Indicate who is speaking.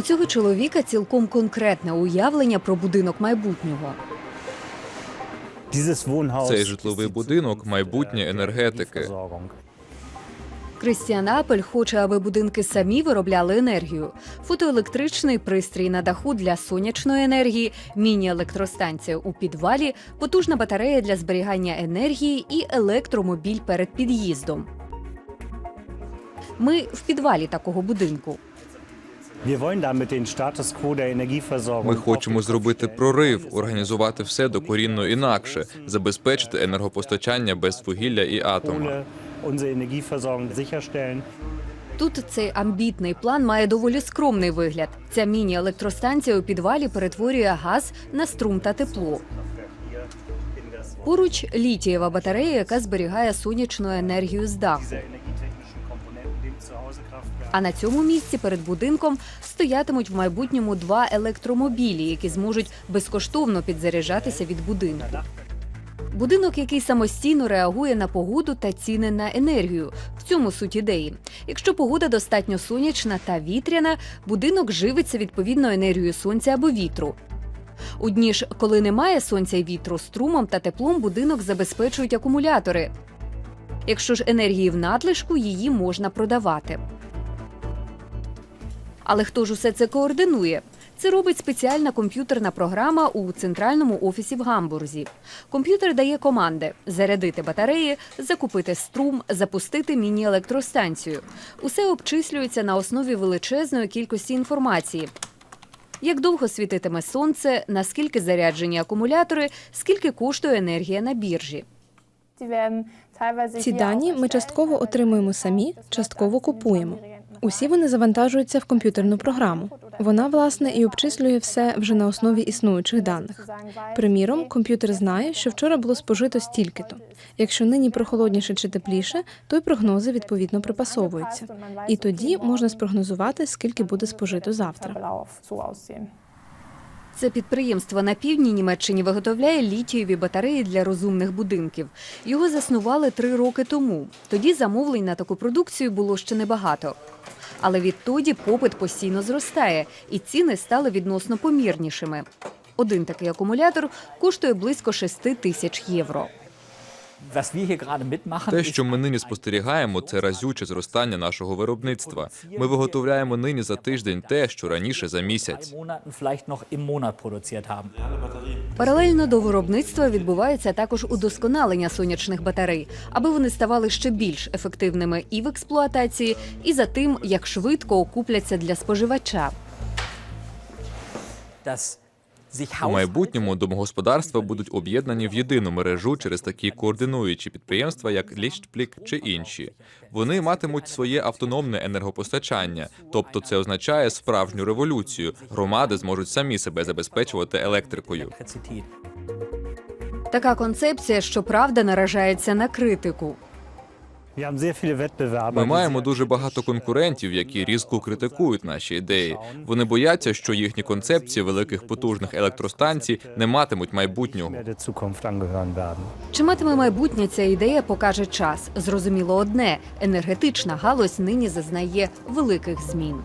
Speaker 1: У цього чоловіка цілком конкретне уявлення про будинок майбутнього.
Speaker 2: Цей житловий будинок майбутнє енергетики.
Speaker 1: Крістіан Апель хоче, аби будинки самі виробляли енергію. Фотоелектричний пристрій на даху для сонячної енергії, міні-електростанція у підвалі, потужна батарея для зберігання енергії і електромобіль перед під'їздом. Ми в підвалі такого будинку.
Speaker 2: Ми хочемо зробити прорив, організувати все докорінно інакше, забезпечити енергопостачання без вугілля і атома.
Speaker 1: Тут цей амбітний план має доволі скромний вигляд. Ця міні-електростанція у підвалі перетворює газ на струм та тепло. Поруч літієва батарея, яка зберігає сонячну енергію з даху. А на цьому місці перед будинком стоятимуть в майбутньому два електромобілі, які зможуть безкоштовно підзаряджатися від будинку. Будинок, який самостійно реагує на погоду та ціни на енергію. В цьому суть ідеї. Якщо погода достатньо сонячна та вітряна, будинок живиться відповідно енергією сонця або вітру. У дні ж, коли немає сонця і вітру, струмом та теплом будинок забезпечують акумулятори. Якщо ж енергії в надлишку, її можна продавати. Але хто ж усе це координує? Це робить спеціальна комп'ютерна програма у центральному офісі в Гамбурзі. Комп'ютер дає команди зарядити батареї, закупити струм, запустити міні-електростанцію. Усе обчислюється на основі величезної кількості інформації. Як довго світитиме сонце, наскільки заряджені акумулятори, скільки коштує енергія на біржі.
Speaker 3: Ці дані ми частково отримуємо самі, частково купуємо. Усі вони завантажуються в комп'ютерну програму. Вона власне і обчислює все вже на основі існуючих даних. Приміром, комп'ютер знає, що вчора було спожито стільки-то. Якщо нині прохолодніше чи тепліше, то й прогнози відповідно припасовуються. І тоді можна спрогнозувати, скільки буде спожито завтра.
Speaker 1: Це підприємство на півдні Німеччині виготовляє літієві батареї для розумних будинків. Його заснували три роки тому. Тоді замовлень на таку продукцію було ще небагато. Але відтоді попит постійно зростає, і ціни стали відносно помірнішими. Один такий акумулятор коштує близько 6 тисяч євро.
Speaker 2: Те, що ми нині спостерігаємо, це разюче зростання нашого виробництва. Ми виготовляємо нині за тиждень те, що раніше за місяць.
Speaker 1: Паралельно до виробництва відбувається також удосконалення сонячних батарей, аби вони ставали ще більш ефективними і в експлуатації, і за тим, як швидко окупляться для споживача.
Speaker 2: У майбутньому домогосподарства будуть об'єднані в єдину мережу через такі координуючі підприємства, як Ліштплік чи інші. Вони матимуть своє автономне енергопостачання, тобто це означає справжню революцію. Громади зможуть самі себе забезпечувати електрикою.
Speaker 1: Така концепція, щоправда, наражається на критику.
Speaker 2: Ми маємо дуже багато конкурентів, які різко критикують наші ідеї. Вони бояться, що їхні концепції великих потужних електростанцій не матимуть майбутнього.
Speaker 1: Чи матиме майбутнє ця ідея, покаже час. Зрозуміло одне: енергетична галузь нині зазнає великих змін.